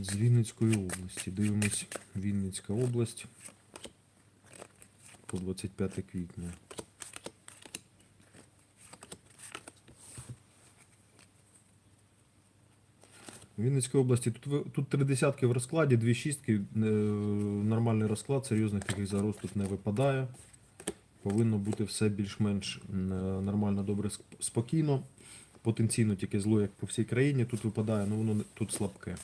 З Вінницької області. Дивимось Вінницька область по 25 квітня. В Вінницькій області тут, тут три десятки в розкладі, дві шістки. е, Нормальний розклад, серйозних таких загроз тут не випадає. Повинно бути все більш-менш е, нормально, добре, спокійно. Потенційно тільки зло, як по всій країні, тут випадає, але воно тут слабке.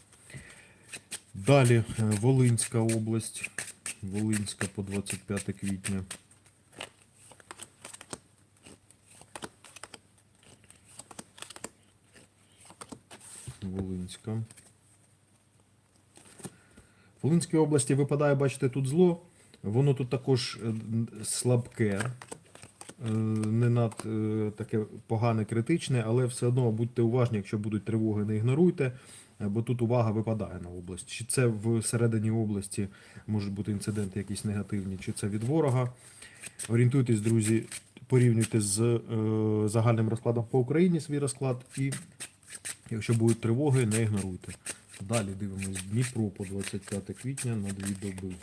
Далі е, Волинська область. Волинська по 25 квітня. Волинська. В Волинській області випадає, бачите, тут зло. Воно тут також е, слабке, е, не над таке погане, критичне, але все одно будьте уважні, якщо будуть тривоги, не ігноруйте, бо тут увага випадає на область. Чи це всередині області можуть бути інциденти якісь негативні, чи це від ворога. Орієнтуйтесь, друзі, порівнюйте з е, загальним розкладом по Україні свій розклад і Якщо будуть тривоги, не ігноруйте. Далі дивимось Дніпро по 25 квітня на дві доби.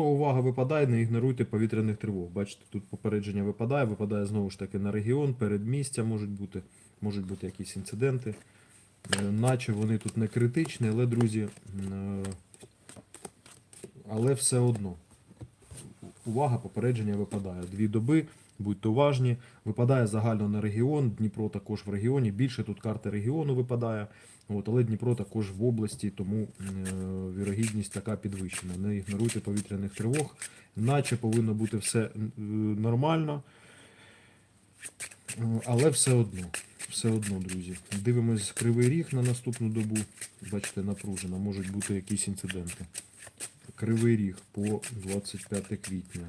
Дніпро, увага, випадає, не ігноруйте повітряних тривог. Бачите, тут попередження випадає, випадає знову ж таки на регіон, передмістя можуть бути, можуть бути якісь інциденти. Е, Наче вони тут не критичні, але, друзі, е, але все одно. Увага, попередження випадає. Дві доби, будьте уважні. Випадає загально на регіон, Дніпро також в регіоні. Більше тут карти регіону випадає. От, але Дніпро також в області, тому е, вірогідність така підвищена. Не ігноруйте повітряних тривог, наче повинно бути все е, нормально. Але все одно, все одно, друзі. Дивимось кривий ріг на наступну добу. Бачите, напружено, можуть бути якісь інциденти. Кривий ріг по 25 квітня.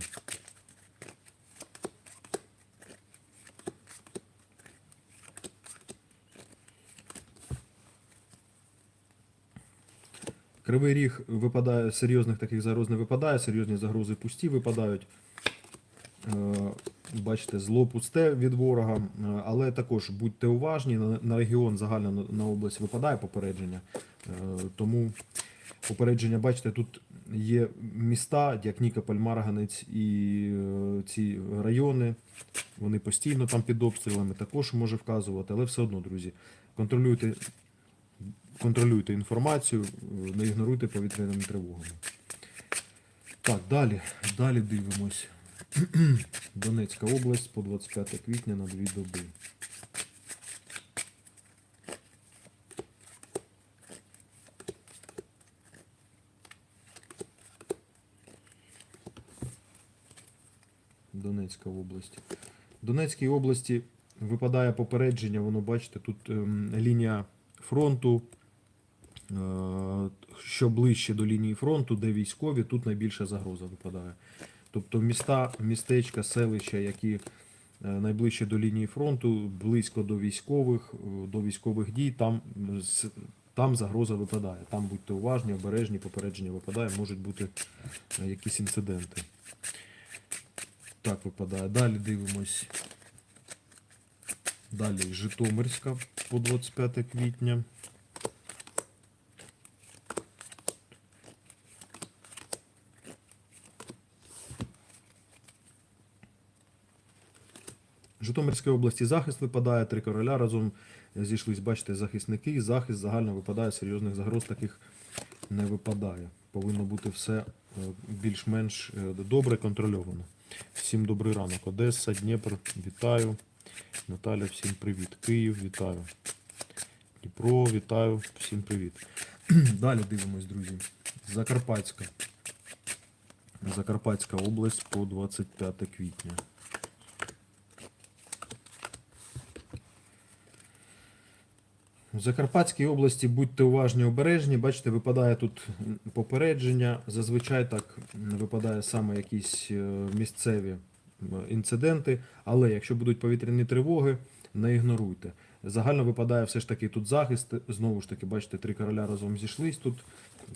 Кривий ріг випадає, серйозних таких загроз не випадає, серйозні загрози пусті випадають. Е, Бачите, зло пусте від ворога, е, але також будьте уважні, на- регіон загально на- область випадає попередження. Е, Тому попередження, бачите, тут є міста, як Нікополь, Марганець і ці райони. Вони постійно там під обстрілами також може вказувати, але все одно, друзі, контролюйте контролюйте інформацію, е, не ігноруйте повітряними тривогами. Так, далі, далі дивимось. Донецька область по 25 квітня на дві доби. Донецька область. В Донецькій області випадає попередження, воно бачите, тут ем, лінія фронту. Е, що ближче до лінії фронту, де військові, тут найбільша загроза випадає. Тобто міста, містечка, селища, які е, найближче до лінії фронту, близько до військових, е, до військових дій, там, там загроза випадає. Там будьте уважні, обережні, попередження випадає, можуть бути якісь інциденти. Так випадає. Далі дивимось. Далі Житомирська по 25 квітня. Житомирській області захист випадає, три короля разом зійшлись, бачите, захисники, захист загально випадає, серйозних загроз таких не випадає. Повинно бути все е, більш-менш е, добре контрольовано. Всім добрий ранок. Одеса, Дніпр, вітаю. Наталя, всім привіт. Київ, вітаю. Дніпро, вітаю, всім привіт. Далі дивимось, друзі. Закарпатська. Закарпатська область по 25 квітня. Закарпатській області будьте уважні, обережні. Бачите, випадає тут попередження. Зазвичай так випадає саме якісь е, місцеві інциденти. Але якщо будуть повітряні тривоги, не ігноруйте. Загально випадає все ж таки тут захист. Знову ж таки, бачите, три короля разом зійшлись. Тут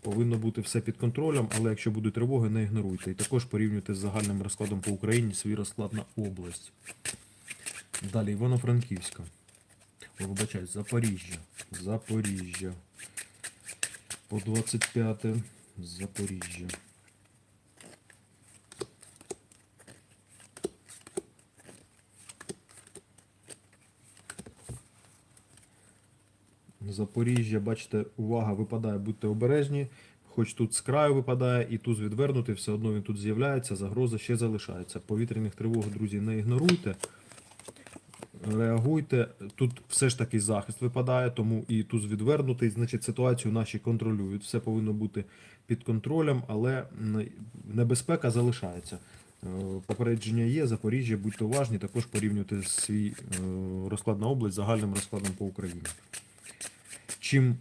повинно бути все під контролем, але якщо будуть тривоги, не ігноруйте. І також порівнюйте з загальним розкладом по Україні свій розклад на область. Далі Івано-Франківська. О, вибачаюсь, Запоріжжя. Запоріжжя. По 25 Запоріжжя. Запоріжжя, бачите, увага випадає, будьте обережні. Хоч тут з краю випадає і туз відвернутий, все одно він тут з'являється, загроза ще залишається. Повітряних тривог, друзі, не ігноруйте. Реагуйте. Тут все ж таки захист випадає, тому і туз відвернутий, значить ситуацію наші контролюють. Все повинно бути під контролем, але небезпека залишається. Е, Попередження є, Запоріжжя, будьте уважні, також порівнюйте свій е, розклад на область з загальним розкладом по Україні. Чим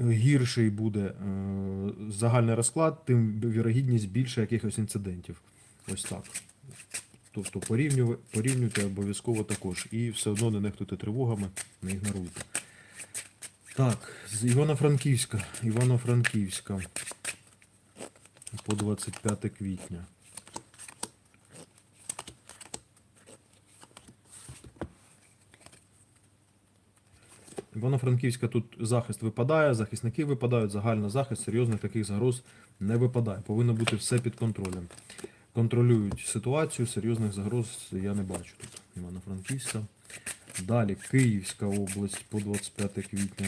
гірший буде е, загальний розклад, тим вірогідність більше якихось інцидентів. Ось так. Тобто порівнювати, порівнюйте обов'язково також. І все одно не нехтуйте тривогами, не ігноруйте. Так, з Івано-Франківська. Івано-Франківська. По 25 квітня. Івано-Франківська тут захист випадає, захисники випадають, загально захист, серйозних таких загроз не випадає. Повинно бути все під контролем. Контролюють ситуацію, серйозних загроз я не бачу тут. Івано-Франківська. Далі Київська область по 25 квітня.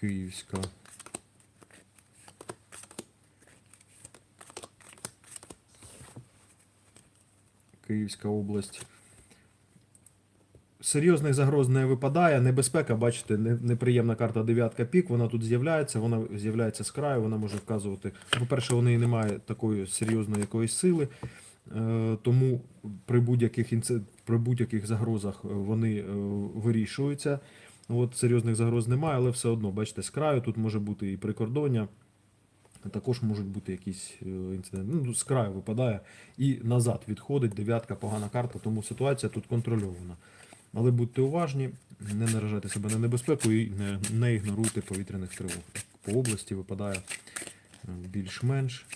Київська. Київська область. Серйозних загроз не випадає. Небезпека, бачите, неприємна карта дев'ятка пік. Вона тут з'являється, вона з'являється з краю, вона може вказувати. По-перше, у неї немає такої серйозної якоїсь сили. Е, Тому при будь-яких при будь-яких загрозах е, вони е, вирішуються. От серйозних загроз немає, але все одно, бачите, з краю тут може бути і прикордоння. Також можуть бути якісь інциденти. Ну, з краю випадає і назад відходить. Дев'ятка погана карта, тому ситуація тут контрольована. Але будьте уважні, не наражайте себе на небезпеку і не, не ігноруйте повітряних тривог. По області випадає е, більш-менш.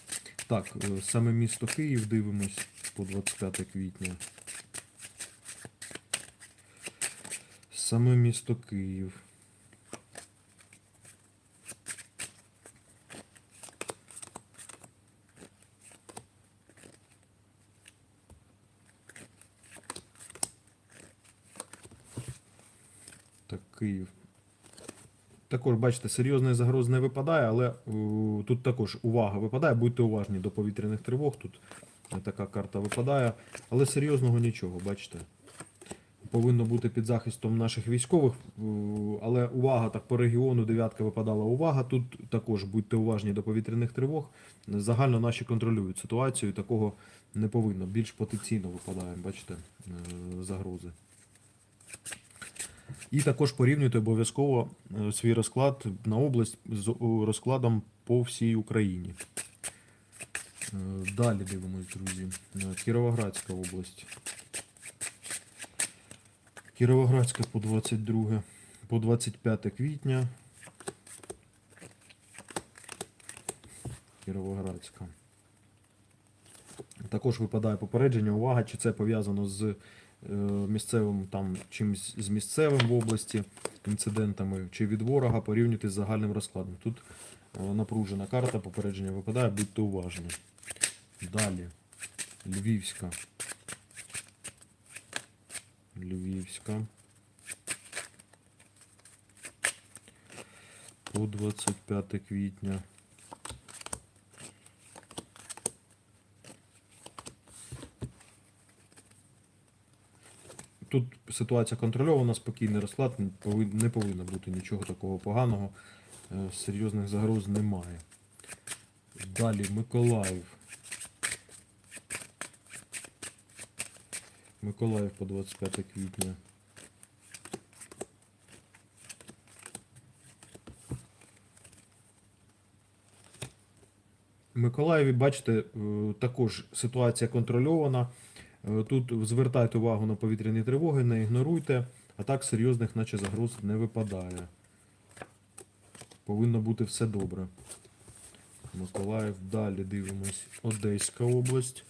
Так, е, саме місто Київ дивимось по 25 квітня. Саме місто Київ. Так, Київ. Також, бачите, серйозної загроз не випадає, але е, тут також увага випадає. Будьте уважні до повітряних тривог. Тут така карта випадає. Але серйозного нічого, бачите. Повинно бути під захистом наших військових. е, Але увага так по регіону, дев'ятка випадала увага. Тут також будьте уважні до повітряних тривог. Загально наші контролюють ситуацію, такого не повинно. Більш потенційно випадає, бачите, е, загрози. І також порівнюйте обов'язково е, свій розклад на область з розкладом по всій Україні. Е, Далі дивимось, друзі. Е, Кіровоградська область. Кіровоградська по 22, по 25 квітня. Кіровоградська. Також випадає попередження. Увага, чи це пов'язано з місцевим там чимось з місцевим в області інцидентами, чи від ворога порівнюйте з загальним розкладом. Тут е, напружена карта, попередження випадає, будьте уважні. Далі. Львівська. Львівська. По 25 квітня. Тут ситуація контрольована, спокійний розклад, не повинно бути нічого такого поганого. Е, Серйозних загроз немає. Далі Миколаїв. Миколаїв по 25 квітня. В Миколаєві, бачите, е, також ситуація контрольована. Е, Тут звертайте увагу на повітряні тривоги, не ігноруйте, а так серйозних, наче загроз не випадає. Повинно бути все добре. Миколаїв, далі дивимось. Одеська область.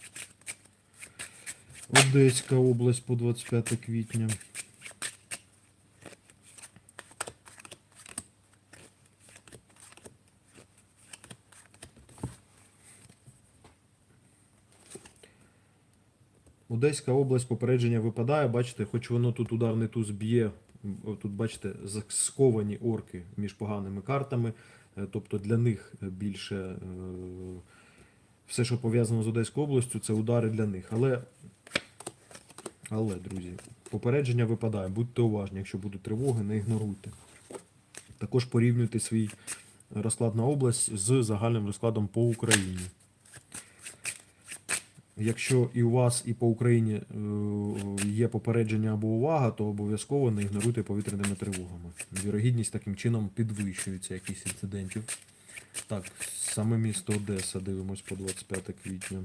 Одеська область по 25 квітня. Одеська область попередження випадає, бачите, хоч воно тут ударний туз б'є, тут бачите, сковані орки між поганими картами, е, тобто для них більше е, все, що пов'язано з Одеською областю, це удари для них. Але, але, друзі, попередження випадає, будьте уважні, якщо будуть тривоги, не ігноруйте. Також порівнюйте свій розклад на область з загальним розкладом по Україні. Якщо і у вас, і по Україні е, є попередження або увага, то обов'язково не ігноруйте повітряними тривогами. Вірогідність таким чином підвищується якісь інцидентів. Так, саме місто Одеса дивимось по 25 квітня.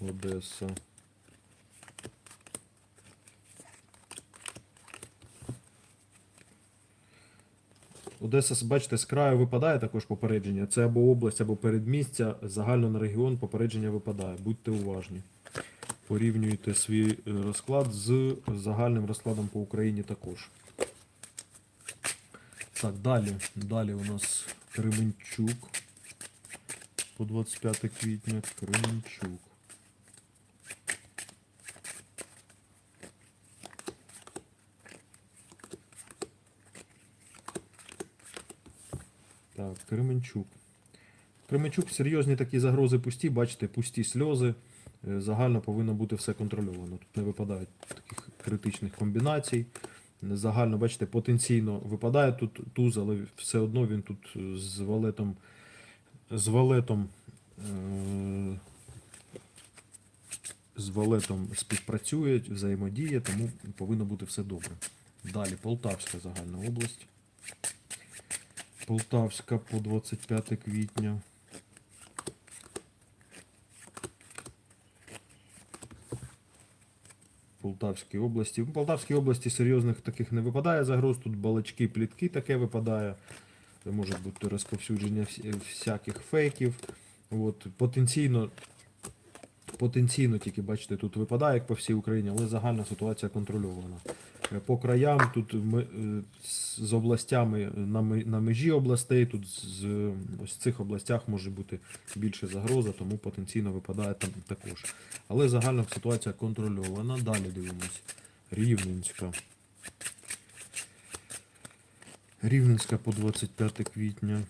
Одеса. Одеса, бачите, з краю випадає також попередження. Це або область, або передмістя. Загально на регіон попередження випадає. Будьте уважні. Порівнюйте свій е, розклад з загальним розкладом по Україні також. Так, далі. Далі у нас Кременчук. По 25 квітня. Кременчук. Так, Кременчук. Кременчук серйозні такі загрози пусті, бачите, пусті сльози. Е, Загально повинно бути все контрольовано. Тут не випадають таких критичних комбінацій. Загально, бачите, потенційно випадає тут туз, але все одно він тут з валетом, з валетом, е, з валетом співпрацює, взаємодіє, тому повинно бути все добре. Далі Полтавська загальна область. Полтавська по 25 квітня. Полтавській області. В Полтавській області серйозних таких не випадає загроз. Тут балачки, плітки таке випадає. Може бути розповсюдження всяких фейків. От, потенційно, потенційно тільки, бачите, тут випадає, як по всій Україні, але загальна ситуація контрольована. Е, По краям тут ми, е, з- областями на ми- на межі областей, тут з ось цих областях може бути більше загроза, тому потенційно випадає там також. Але загальна ситуація контрольована. Далі дивимось. Рівненська. Рівненська по 25 квітня.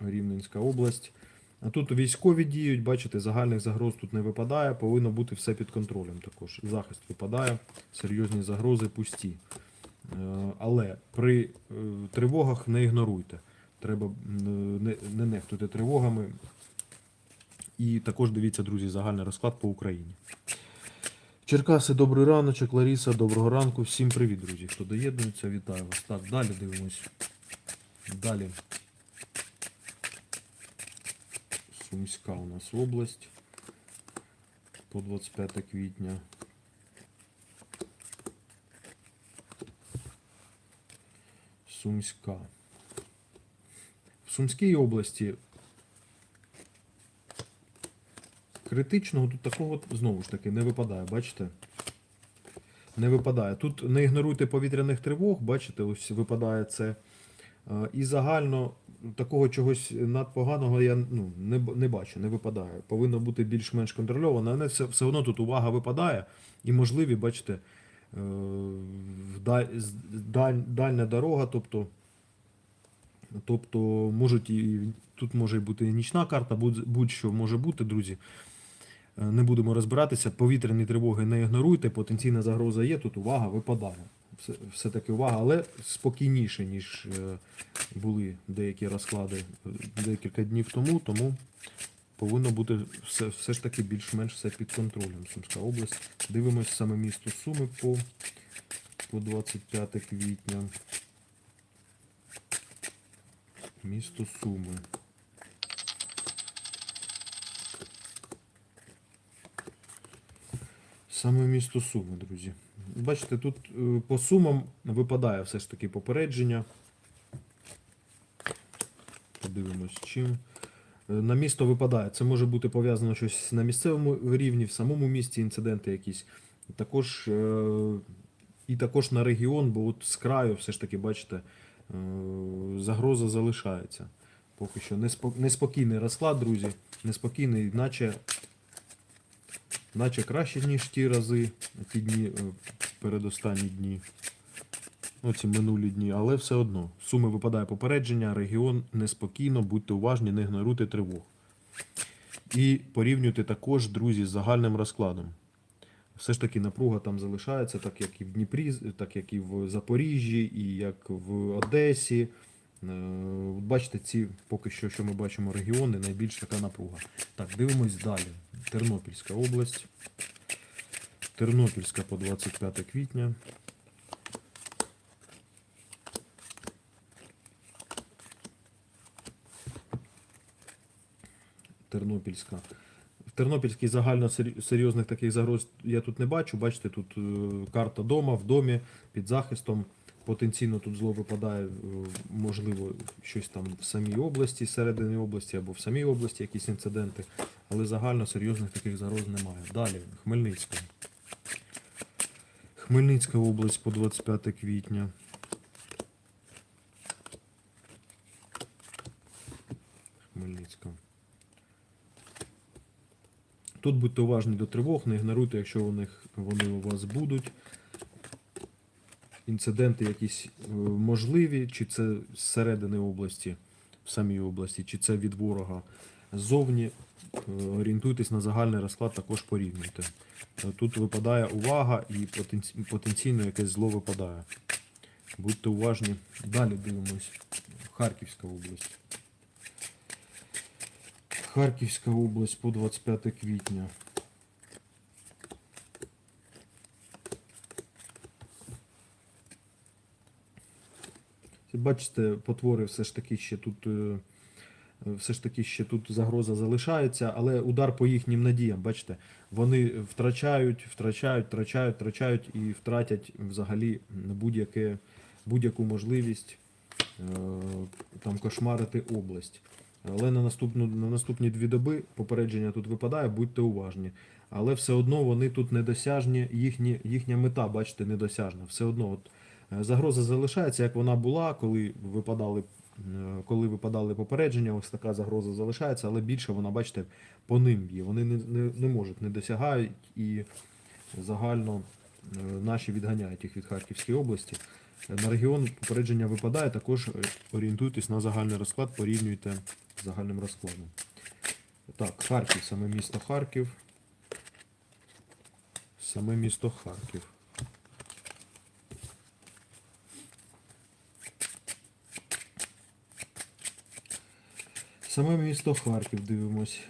Рівненська область. Тут військові діють, бачите, загальних загроз тут не випадає, повинно бути все під контролем також. Захист випадає, серйозні загрози пусті. Е, Але при е, тривогах не ігноруйте. Треба не, не нехтуйте тривогами. І також дивіться, друзі, загальний розклад по Україні. Черкаси, добрий раночок, Ларіса, доброго ранку. Всім привіт, друзі. Хто доєднується, вітаю вас. Так, далі дивимось. Далі. Сумська у нас область по 25 квітня. Сумська. В Сумській області критичного тут такого знову ж таки не випадає, бачите? Не випадає. Тут не ігноруйте повітряних тривог, бачите, ось випадає це. Е, І загально такого чогось надпоганого я ну, не, не бачу, не випадає. Повинно бути більш-менш контрольовано, але все, все одно тут увага випадає. І можливі, бачите, е, даль- дальня дорога, тобто, тобто можуть і тут може бути і нічна карта, будь- будь-що може бути, друзі. Е, Не будемо розбиратися. Повітряні тривоги не ігноруйте, потенційна загроза є, тут увага випадає все-таки увага, але спокійніше, ніж е, були деякі розклади е, декілька днів тому, тому повинно бути все все ж таки більш-менш все під контролем. Сумська область. Дивимось саме місто Суми по, по 25 квітня. Місто Суми. Саме місто Суми, друзі. Бачите, тут е, по сумам випадає все ж таки попередження. Подивимось, чим. Е, На місто випадає. Це може бути пов'язано щось на місцевому рівні, в самому місті інциденти якісь. Також, е, і також на регіон, бо от з краю все ж таки, бачите, загроза залишається. Поки що неспокійний розклад, друзі. Неспокійний, наче, наче краще, ніж ті рази, ті дні, е, передостанні дні. Оці минулі дні, але все одно. Суми випадає попередження, регіон неспокійно, будьте уважні, не ігноруйте тривог. І порівнюйте також, друзі, з загальним розкладом. Все ж таки напруга там залишається, так як і в Дніпрі, так як і в Запоріжжі, і як в Одесі. Е, Бачите, ці поки що, що ми бачимо, регіони, найбільш така напруга. Так, дивимось далі. Тернопільська область. Тернопільська по 25 квітня. Тернопільська. В Тернопільській загально серйозних таких загроз я тут не бачу. Бачите, тут е, карта дома, в домі, під захистом. Потенційно тут зло випадає, е, можливо, щось там в самій області, середині області або в самій області якісь інциденти, але загально серйозних таких загроз немає. Далі, Хмельницька. Хмельницька область по 25 квітня. Хмельницька. Тут будьте уважні до тривог, не ігноруйте, якщо вони, вони у вас будуть. Інциденти якісь е, можливі, чи це зсередини області, в самій області, чи це від ворога ззовні. Е, Орієнтуйтесь на загальний розклад, також порівнюйте. Е, Тут випадає увага і потенційно якесь зло випадає. Будьте уважні. Далі дивимось. Харківська область. Харківська область по 25 квітня. Бачите, потвори все ж таки ще тут. е, Все ж таки ще тут загроза залишається, але удар по їхнім надіям, бачите, вони втрачають, втрачають, втрачають, втрачають і втратять взагалі будь-яку можливість е, там кошмарити область. Але на, наступну, на наступні дві доби попередження тут випадає, будьте уважні. Але все одно вони тут недосяжні, їхні, їхня мета, бачите, недосяжна. Все одно от, загроза залишається, як вона була, коли випадали, е, коли випадали попередження, ось така загроза залишається, але більше вона, бачите, по ним б'є. Вони не, не, не можуть, не досягають і загально е, наші відганяють їх від Харківської області. Е, На регіон попередження випадає, також е, орієнтуйтесь на загальний розклад, порівнюйте з загальним розкладом. Так, Харків, саме місто Харків. Саме місто Харків. Саме місто Харків дивимось.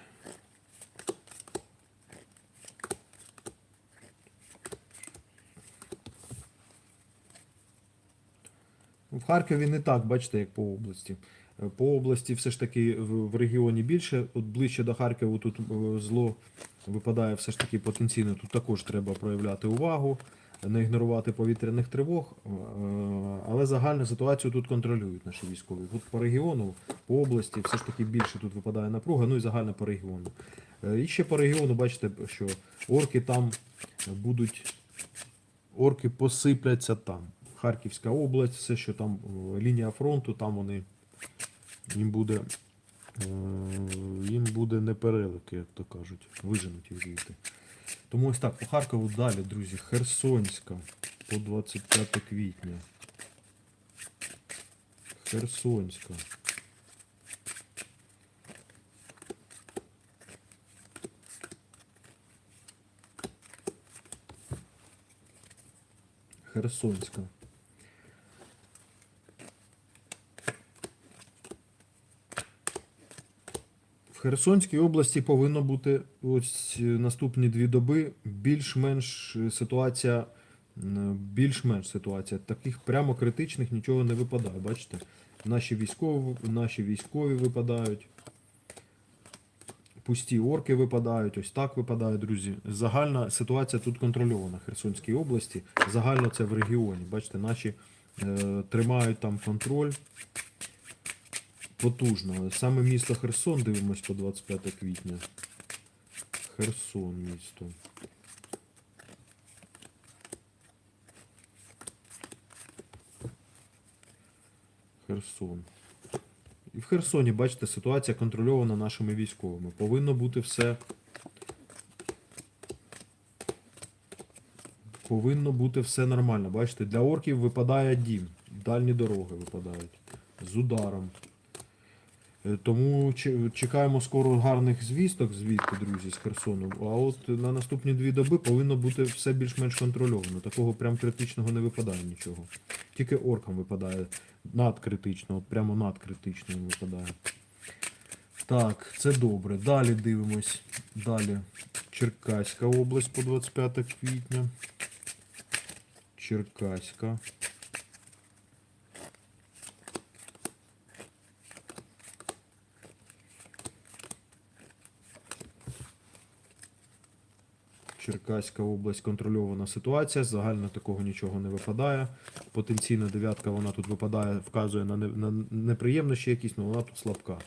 В Харкові не так, бачите, як по області. По області все ж таки в, регіоні більше. От ближче до Харкова тут е, зло випадає все ж таки потенційно. Тут також треба проявляти увагу, не ігнорувати повітряних тривог. е, Але загальну ситуацію тут контролюють наші військові. Тут по регіону, по області, все ж таки більше тут випадає напруга, ну і загально по регіону. Е, І ще по регіону, бачите, що орки там будуть орки посипляться там. Харківська область, все, що там е, лінія фронту, там вони їм буде, їм буде непереливки, як то кажуть, виженуть їх звідти. Тому ось так, по Харкову далі, друзі, Херсонська по 25 квітня. Херсонська. Херсонська. Херсонській області повинно бути ось е, наступні дві доби більш-менш е, ситуація, більш-менш ситуація. Таких прямо критичних нічого не випадає. Бачите? Наші військові, наші військові випадають. пусті орки випадають, ось так випадають, друзі. Загальна ситуація тут контрольована в Херсонській області. Загально це в регіоні. Бачите, наші е, тримають там контроль потужно. Саме місто Херсон, дивимось по 25 квітня. Херсон місто. Херсон. І в Херсоні, бачите, ситуація контрольована нашими військовими. Повинно бути все. Повинно бути все нормально. Бачите, для орків випадає дім. Дальні дороги випадають. З ударом. Е, Тому чекаємо скоро гарних звісток звідти, друзі, з Херсону. А от на наступні дві доби повинно бути все більш-менш контрольовано. Такого прям критичного не випадає нічого. Тільки оркам випадає надкритично, от прямо надкритично їм випадає. Так, це добре. Далі дивимось. Далі. Черкаська область по 25 квітня. Черкаська. Черкаська область контрольована ситуація. Загально такого нічого не випадає. Потенційна дев'ятка вона тут випадає, вказує на, на неприємності якісь, але вона тут слабка.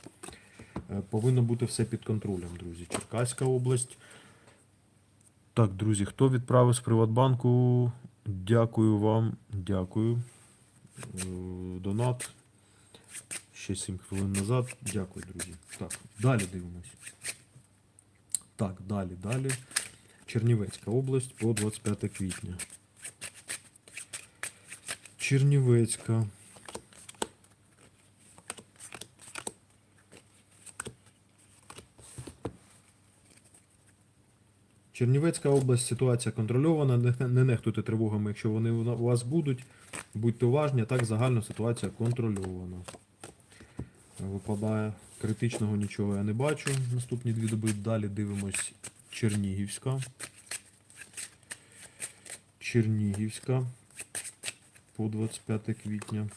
Е, Повинно бути все під контролем, друзі. Черкаська область. Так, друзі, хто відправив з Приватбанку? Дякую вам. Дякую. Е, Донат. Ще 7 хвилин назад. Дякую, друзі. Так, далі дивимось. Так, далі, далі. Чернівецька область по 25 квітня. Чернівецька. Чернівецька область, ситуація контрольована. Не, не нехтуйте тривогами, якщо вони у вас будуть. Будьте уважні, так загально ситуація контрольована. Випадає. Критичного нічого я не бачу. Наступні дві доби далі дивимось Чернігівська. Чернігівська по 25 квітня.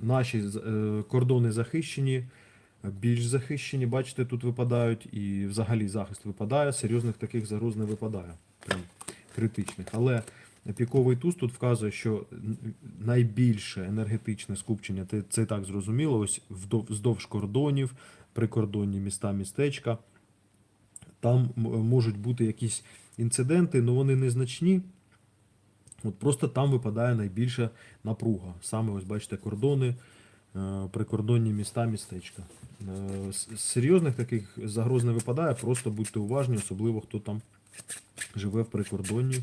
Наші е, кордони захищені, більш захищені, бачите, тут випадають, і взагалі захист випадає, серйозних таких загроз не випадає. Прям критичних. Але піковий туз тут вказує, що найбільше енергетичне скупчення, це, так зрозуміло, ось вздовж кордонів, прикордонні міста, містечка. Там можуть бути якісь інциденти, але вони незначні. От просто там випадає найбільша напруга. Саме ось бачите кордони, е, прикордонні міста, містечка. Е, с- Серйозних таких загроз не випадає, просто будьте уважні, особливо хто там живе в прикордонні.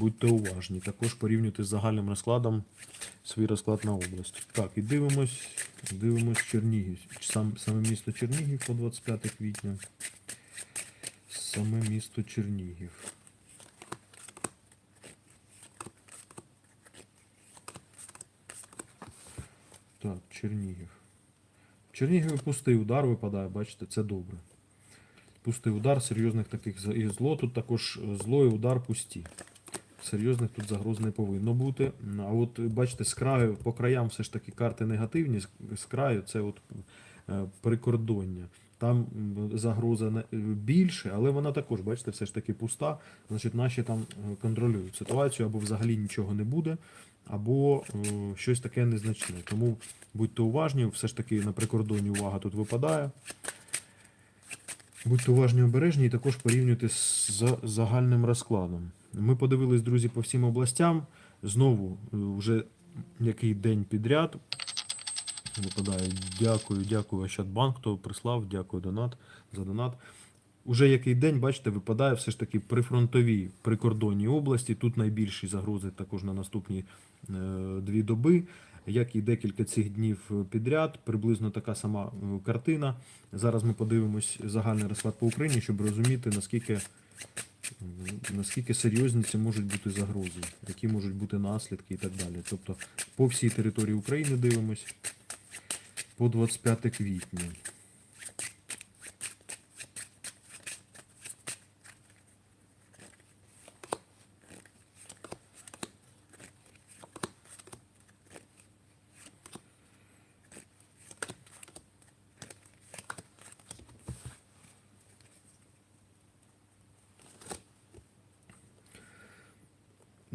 Будьте уважні. Також порівнюйте з загальним розкладом свій розклад на область. Так, і дивимось, дивимось Чернігів. Сам, саме місто Чернігів по 25 квітня. Саме місто Чернігів. Так, Чернігів. В Чернігові пустий удар випадає, бачите, це добре. Пустий удар, серйозних таких і зло. Тут також зло і удар пусті. Серйозних тут загроз не повинно бути. А от бачите, з краю, по краям все ж таки карти негативні, з, краю це от е, прикордоння. Там загроза більше, але вона також, бачите, все ж таки пуста. Значить, наші там е, контролюють ситуацію, або взагалі нічого не буде, або е, щось таке незначне. Тому будьте уважні, все ж таки на прикордонні увага тут випадає. Будьте уважні обережні і також порівнюйте з загальним розкладом. Ми подивились, друзі, по всім областям. Знову е, вже який день підряд. Випадає. Дякую, дякую Ощадбанк, хто прислав, дякую донат за донат. Уже який день, бачите, випадає все ж таки прифронтові прикордонні області. Тут найбільші загрози також на наступні е, дві доби. Як і декілька цих днів підряд, приблизно така сама е, картина. Зараз ми подивимось загальний розклад по Україні, щоб розуміти, наскільки, наскільки серйозні це можуть бути загрози, які можуть бути наслідки і так далі. Тобто по всій території України дивимось по 25 квітня.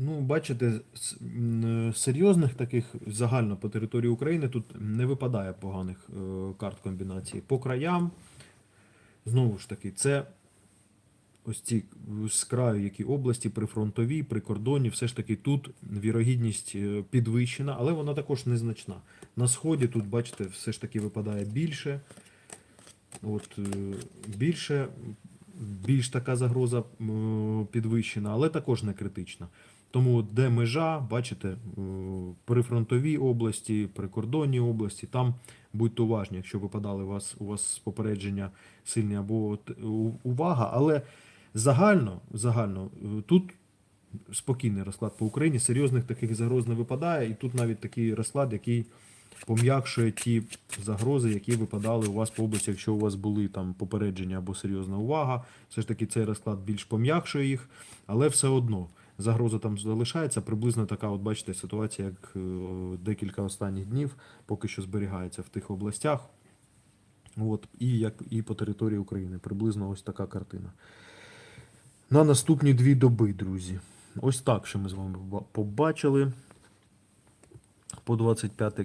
Ну, бачите, серйозних таких загально по території України тут не випадає поганих е, карт комбінації. По краям, знову ж таки, це ось ці е, з краю, які області, прифронтові, прикордонні, все ж таки тут вірогідність е, підвищена, але вона також незначна. На сході тут, бачите, все ж таки випадає більше. От, е, більше, більш така загроза підвищена, але також не критична. Тому де межа, бачите, е, прифронтові області, прикордонні області, там будьте уважні, якщо випадали у вас, у вас попередження сильні або увага, але загально, загально е, тут спокійний розклад по Україні, серйозних таких загроз не випадає, і тут навіть такий розклад, який пом'якшує ті загрози, які випадали у вас по області, якщо у вас були там попередження або серйозна увага. Все ж таки цей розклад більш пом'якшує їх, але все одно загроза там залишається. Приблизно така, от бачите, ситуація, як е, декілька останніх днів поки що зберігається в тих областях. От, і як і по території України. Приблизно ось така картина. На наступні дві доби, друзі. Ось так, що ми з вами побачили. По 25